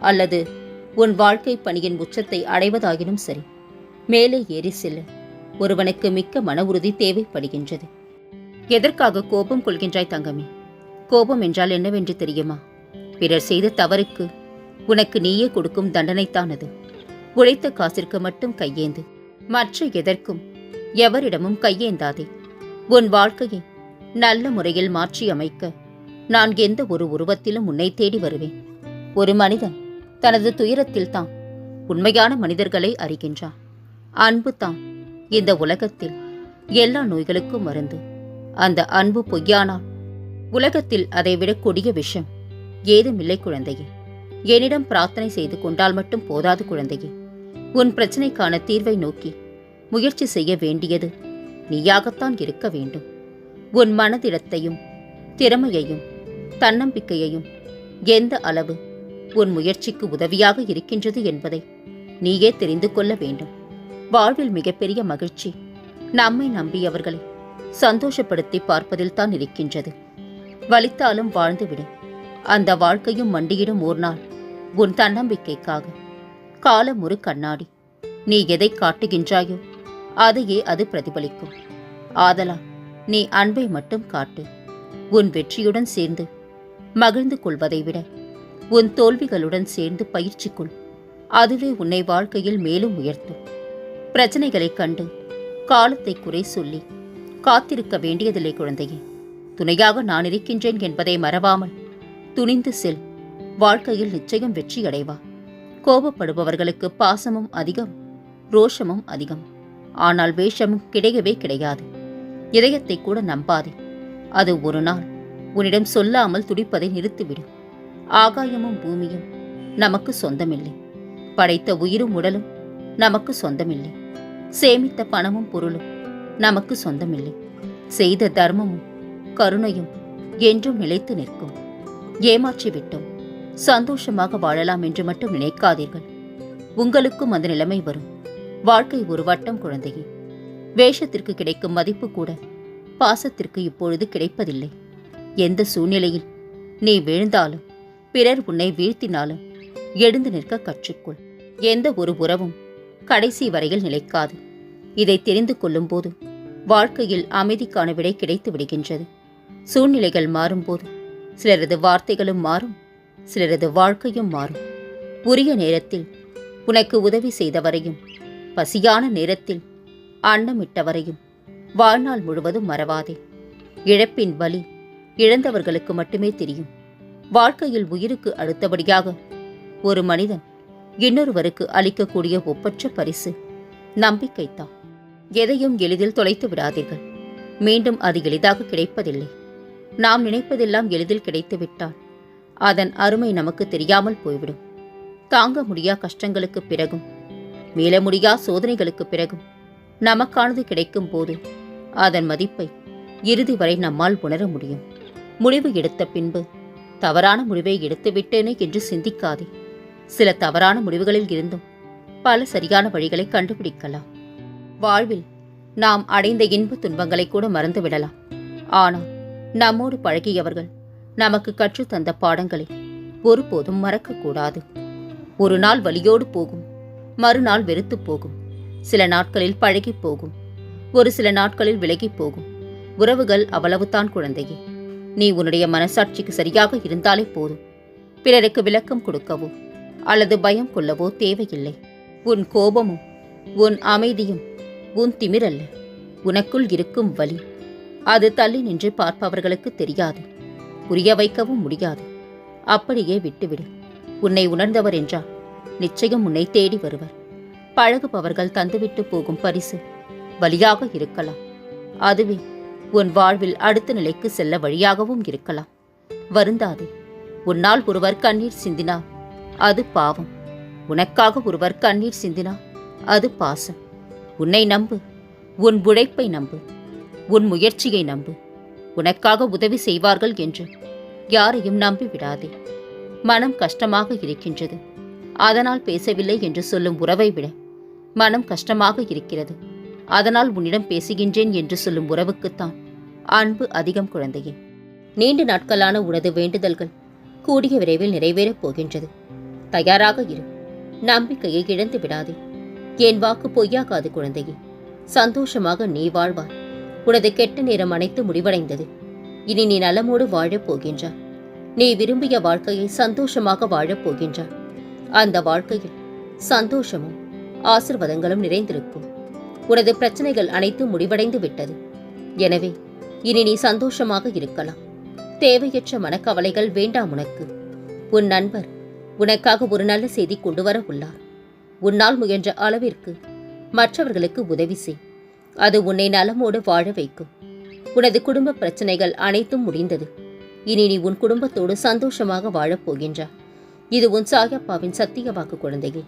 அல்லது உன் வாழ்க்கை பணியின் உச்சத்தை அடைவதாயினும் சரி மேலே ஏறி செல்ல ஒருவனுக்கு மிக்க மன உறுதி தேவைப்படுகின்றது. எதற்காக கோபம் கொள்கின்றாய் தங்கமே? கோபம் என்றால் என்னவென்று தெரியுமா? பிறர் செய்த தவறுக்கு உனக்கு நீயே கொடுக்கும் தண்டனைத்தான் அது உழைத்த காசிற்கு மட்டும் கையேந்து மற்ற எதற்கும் எவரிடமும் கையேந்தாதே. உன் வாழ்க்கையை நல்ல முறையில் மாற்றி அமைக்க நான் எந்த ஒரு உருவத்திலும் உன்னை தேடி வருவேன். ஒரு மனிதன் தனது துயரத்தில் தான் உண்மையான மனிதர்களை அறிகின்றான். அன்பு தான் இந்த உலகத்தில் எல்லா நோய்களுக்கும் மருந்து. அந்த அன்பு பொய்யானால் உலகத்தில் அதை கொடிய விஷம். ஏதுமில்லை குழந்தையே. என்னிடம் பிரார்த்தனை செய்து கொண்டால் மட்டும் போதாது குழந்தையே. உன் பிரச்சனைக்கான தீர்வை நோக்கி முயற்சி செய்ய வேண்டியது நீயாகத்தான் இருக்க வேண்டும். உன் மனதிடத்தையும் திறமையையும் தன்னம்பிக்கையையும் எந்த அளவு உன் முயற்சிக்கு உதவியாக இருக்கின்றது என்பதை நீயே தெரிந்து கொள்ள வேண்டும். வாழ்வில் மிகப்பெரிய மகிழ்ச்சி நம்மை நம்பியவர்களை சந்தோஷப்படுத்தி பார்ப்பதில்தான் இருக்கின்றது. வலித்தாலும் வாழ்ந்துவிடு. அந்த வாழ்க்கையும் மண்டியிடும் ஒரு நாள் உன் தன்னம்பிக்கைக்காக. காலம் ஒரு கண்ணாடி. நீ எதை காட்டுகின்றாயோ அதையே அது பிரதிபலிக்கும். ஆதலா நீ அன்பை மட்டும் காட்டு. உன் வெற்றியுடன் சேர்ந்து மகிழ்ந்து கொள்வதை விட உன் தோல்விகளுடன் சேர்ந்து பயிற்சி கொள் அதுவே உன்னை வாழ்க்கையில் மேலும் உயர்த்தும். பிரச்சனைகளைக் கண்டு காலத்தை குறை சொல்லி காத்திருக்க வேண்டியதில்லை குழந்தையே. துணையாக நான் இருக்கின்றேன் என்பதை மறவாமல் துணிந்து செல். வாழ்க்கையில் நிச்சயம் வெற்றி அடைவா கோபப்படுபவர்களுக்கு பாசமும் அதிகம் ரோஷமும் அதிகம். ஆனால் வேஷமும் கிடையவே கிடையாது. இதயத்தை கூட நம்பாதே. அது ஒரு நாள் உன்னிடம் சொல்லாமல் துடிப்பதை நிறுத்திவிடும். ஆகாயமும் பூமியும் நமக்கு சொந்தமில்லை. படைத்த உயிரும் உடலும் நமக்கு சொந்தமில்லை. சேமித்த பணமும் பொருளும் நமக்கு சொந்தமில்லை. செய்த தர்மமும் கருணையும் என்றும் நிலைத்து நிற்கும். ஏமாற்றிவிட்டோம். சந்தோஷமாக வாழலாம் என்று மட்டும் நினைக்காதீர்கள். உங்களுக்கும் அந்த நிலைமை வரும். வாழ்க்கை ஒரு வட்டம் குழந்தையே. வேஷத்திற்கு கிடைக்கும் மதிப்பு கூட பாசத்திற்கு இப்பொழுது கிடைப்பதில்லை. எந்த சூழ்நிலையில் நீ விழுந்தாலும் பிறர் உன்னை வீழ்த்தினாலும் எழுந்து நிற்க கற்றுக்கொள். எந்த ஒரு உறவும் கடைசி வரையில் நிலைக்காது. இதை தெரிந்து கொள்ளும்போது வாழ்க்கையில் அமைதிக்கான விடை கிடைத்து விடுகின்றது. சூழ்நிலைகள் மாறும்போது சிலரது வார்த்தைகளும் மாறும் சிலரது வாழ்க்கையும் மாறும். உரிய நேரத்தில் உனக்கு உதவி செய்தவரையும் பசியான நேரத்தில் அன்னமிட்டவரையும் வாழ்நாள் முழுவதும் மறவாதே. இழப்பின் வலி இழந்தவர்களுக்கு மட்டுமே தெரியும். வாழ்க்கையில் உயிருக்கு அடுத்தபடியாக. ஒரு மனிதன் இன்னொருவருக்கு அளிக்கக்கூடிய ஒப்பற்ற பரிசு நம்பிக்கைத்தான் எதையும் எளிதில் தொலைத்து விடாதீர்கள். மீண்டும் அது எளிதாக கிடைப்பதில்லை. நாம் நினைப்பதெல்லாம் எளிதில் கிடைத்துவிட்டால் அதன் அருமை நமக்கு தெரியாமல் போய்விடும். தாங்க முடியா கஷ்டங்களுக்கு பிறகும் மீள முடியா சோதனைகளுக்கு பிறகும் நமக்கானது கிடைக்கும் போது அதன் மதிப்பை இறுதி வரை நம்மால் உணர முடியும். முடிவு எடுத்த பின்பு தவறான முடிவை எடுத்து விட்டேனே என்று சிந்திக்காதே. சில தவறான முடிவுகளில் இருந்தும் பல சரியான வழிகளை கண்டுபிடிக்கலாம். வாழ்வில் நாம் அடைந்த இன்ப துன்பங்களை கூட மறந்துவிடலாம் ஆனால் நம்மோடு பழகியவர்கள் நமக்கு கற்றுத் தந்த பாடங்களை ஒருபோதும் மறக்கக்கூடாது. ஒரு நாள் வலியோடு போகும் மறுநாள் வெறுத்து போகும். சில நாட்களில் பழகி போகும் ஒரு சில நாட்களில் விலகி போகும். உறவுகள் அவ்வளவுதான் குழந்தையே. நீ உன்னுடைய மனசாட்சிக்கு சரியாக இருந்தாலே போதும். பிறருக்கு விளக்கம் கொடுக்கவோ அல்லது பயம் கொள்ளவோ தேவையில்லை. உன் கோபமும் உன் அமைதியும் உன் திமிரல்ல. உனக்குள் இருக்கும் வலி அது தள்ளி நின்று பார்ப்பவர்களுக்கு தெரியாது. புரிய வைக்கவும் முடியாது. அப்படியே விட்டுவிடு. உன்னை உணர்ந்தவர் என்றால் நிச்சயம் உன்னை தேடி வருவர். பழகுபவர்கள் தந்துவிட்டு போகும் பரிசு வழியாக இருக்கலாம். அதுவே உன் வாழ்வில் அடுத்த நிலைக்கு செல்ல வழியாகவும் இருக்கலாம். வருந்தாதே உன்னால் ஒருவர் கண்ணீர் சிந்தினார் அது பாவம். உனக்காக ஒருவர் கண்ணீர் சிந்தினார் அது பாசம். உன்னை நம்பு உன் உழைப்பை நம்பு உன் முயற்சியை நம்பு. உனக்காக உதவி செய்வார்கள் என்று யாரையும் நம்பி விடாதே. மனம் கஷ்டமாக இருக்கின்றது. அதனால் பேசவில்லை என்று சொல்லும் உறவை விட மனம் கஷ்டமாக இருக்கிறது. அதனால் உன்னிடம் பேசுகின்றேன் என்று சொல்லும் உறவுக்குத்தான் அன்பு அதிகம் குழந்தையே. நீண்ட நாட்களான உனது வேண்டுதல்கள் கூடிய விரைவில் நிறைவேறப் போகின்றது. தயாராக இரு. நம்பிக்கையை இழந்து விடாதே. என் வாக்கு பொய்யாகாது குழந்தையே. சந்தோஷமாக நீ வாழ்வாய். உனது கெட்ட நேரம் அனைத்து முடிவடைந்தது. இனி நீ நலமோடு வாழப் போகின்றாய். நீ விரும்பிய வாழ்க்கையை சந்தோஷமாக வாழப் போகின்றாய். அந்த வாழ்க்கையில் சந்தோஷமும் ஆசிர்வாதங்களும் நிறைந்திருக்கும். உனது பிரச்சனைகள் அனைத்தும் முடிவடைந்து விட்டது. எனவே இனி நீ சந்தோஷமாக இருக்கலாம். தேவையற்ற மனக்கவலைகள் வேண்டாம் உனக்கு. உன் நண்பர் உனக்காக ஒரு நல்ல செய்தி கொண்டு வர உள்ளார். உன்னால் முயன்ற அளவிற்கு மற்றவர்களுக்கு உதவி செய். அது உன்னை நலமோடு வாழ வைக்கும். உனது குடும்ப பிரச்சனைகள் அனைத்தும் முடிந்தது. இனி நீ உன் குடும்பத்தோடு சந்தோஷமாக வாழப்போகின்றாய் இது உன் சாயப்பாவின் சத்திய வாக்கு குழந்தையே.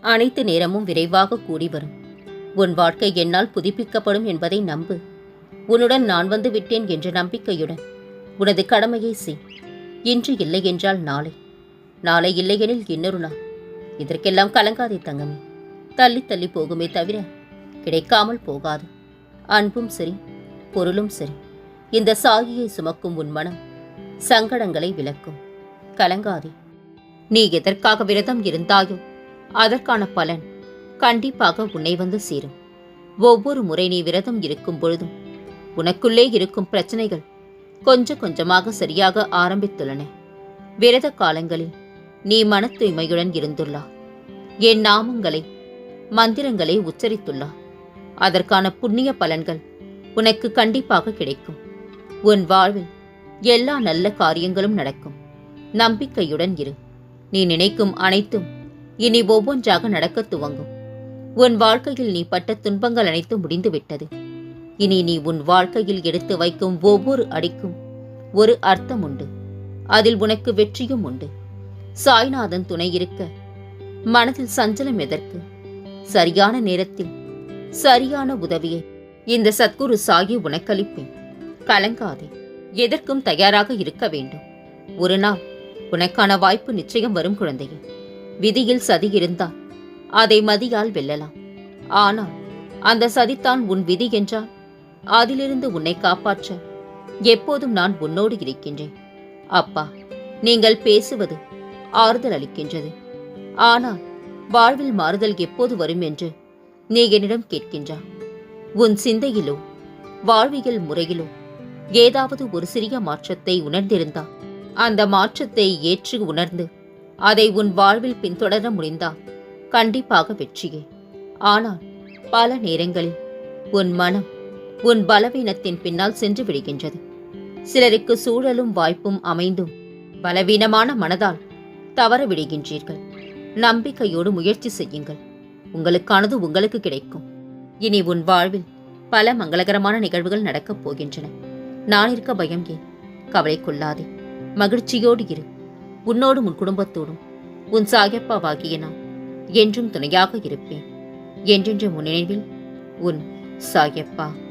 அனைத்து நேரமும் விரைவாக கூடி வரும். உன் வாழ்க்கை என்னால் புதுப்பிக்கப்படும் என்பதை நம்பு. உன்னுடன் நான் வந்து விட்டேன் என்ற நம்பிக்கையுடன். உனது கடமையை செய். இன்று இல்லை என்றால் நாளை. நாளை இல்லையெனில் இன்னொரு நாள். இதற்கெல்லாம் கலங்காதே தங்கமே. தள்ளி தள்ளி போகுமே தவிர கிடைக்காமல் போகாது. அன்பும் சரி பொருளும் சரி. இந்த சாகியை சுமக்கும் உன் மனம் சங்கடங்களை விளக்கும். கலங்காதே. நீ எதற்காக விரதம் இருந்தாயோ அதற்கான பலன் கண்டிப்பாக உன்னை வந்து சேரும். ஒவ்வொரு முறை நீ விரதம் இருக்கும் பொழுதும் உனக்குள்ளே இருக்கும் பிரச்சனைகள் கொஞ்சம் கொஞ்சமாக சரியாக ஆரம்பித்துள்ளன. விரத காலங்களில் நீ மன தூய்மையுடன் இருந்துள்ளாய் என் நாமங்களை மந்திரங்களை உச்சரித்துள்ளா. அதற்கான புண்ணிய பலன்கள் உனக்கு கண்டிப்பாக கிடைக்கும். உன் வாழ்வில் எல்லா நல்ல காரியங்களும் நடக்கும். நம்பிக்கையுடன் இரு. நீ நினைக்கும் அனைத்தும் இனி ஒவ்வொன்றாக நடக்கத் துவங்கும். உன் வாழ்க்கையில் நீ பட்ட துன்பங்கள் அனைத்தும் முடிந்துவிட்டது. இனி நீ உன் வாழ்க்கையில் எடுத்து வைக்கும் ஒவ்வொரு அடிக்கும் ஒரு அர்த்தம் உண்டு. அதில் உனக்கு வெற்றியும் உண்டு. சாய்நாதன் துணை இருக்க மனதில் சஞ்சலம் எதற்கு? சரியான நேரத்தில் சரியான உதவியை. இந்த சத்குரு சாயி உனக்களிப்பேன். கலங்காதே. எதற்கும் தயாராக இருக்க வேண்டும். ஒரு நாள் உனக்கான வாய்ப்பு நிச்சயம் வரும் குழந்தையே. விதியில் சதி இருந்தால் அதை மதியால் வெல்லலாம். ஆனால் அந்த சதித்தான் உன் விதி என்றால் அதிலிருந்து உன்னை காப்பாற்ற எப்போதும் நான் உன்னோடு இருக்கின்றேன். அப்பா நீங்கள் பேசுவது ஆறுதல் அளிக்கின்றது. ஆனால் வாழ்வில் மாறுதல் எப்போது வரும் என்று நீ என்னிடம் கேட்கின்றாய் உன் சிந்தையிலோ வாழ்வியல் முறையிலோ ஏதாவது ஒரு சிறிய மாற்றத்தை உணர்ந்திருந்தா? அந்த மாற்றத்தை ஏற்று உணர்ந்து அதை உன் வாழ்வில் பின்தொடர முடிந்தால் கண்டிப்பாக வெற்றியே. ஆனால் பல நேரங்களில் உன் மனம் உன் பலவீனத்தின் பின்னால் சென்று விடுகின்றது. சிலருக்கு சூழலும் வாய்ப்பும் அமைந்தும் பலவீனமான மனதால் தவற விடுகின்றீர்கள். நம்பிக்கையோடு முயற்சி செய்யுங்கள். உங்களுக்கானது உங்களுக்கு கிடைக்கும். இனி உன் வாழ்வில் பல மங்களகரமான நிகழ்வுகள் நடக்கப் போகின்றன. நான் இருக்க பயம் ஏன்? கவலை கொள்ளாதே. மகிழ்ச்சியோடு இரு. உன்னோடும் உன் குடும்பத்தோடும். உன் சாகப்பாவாகிய நான் என்றும் துணையாக இருப்பேன். என்றென்ற முன்னினைவில் உன் சாயப்பா.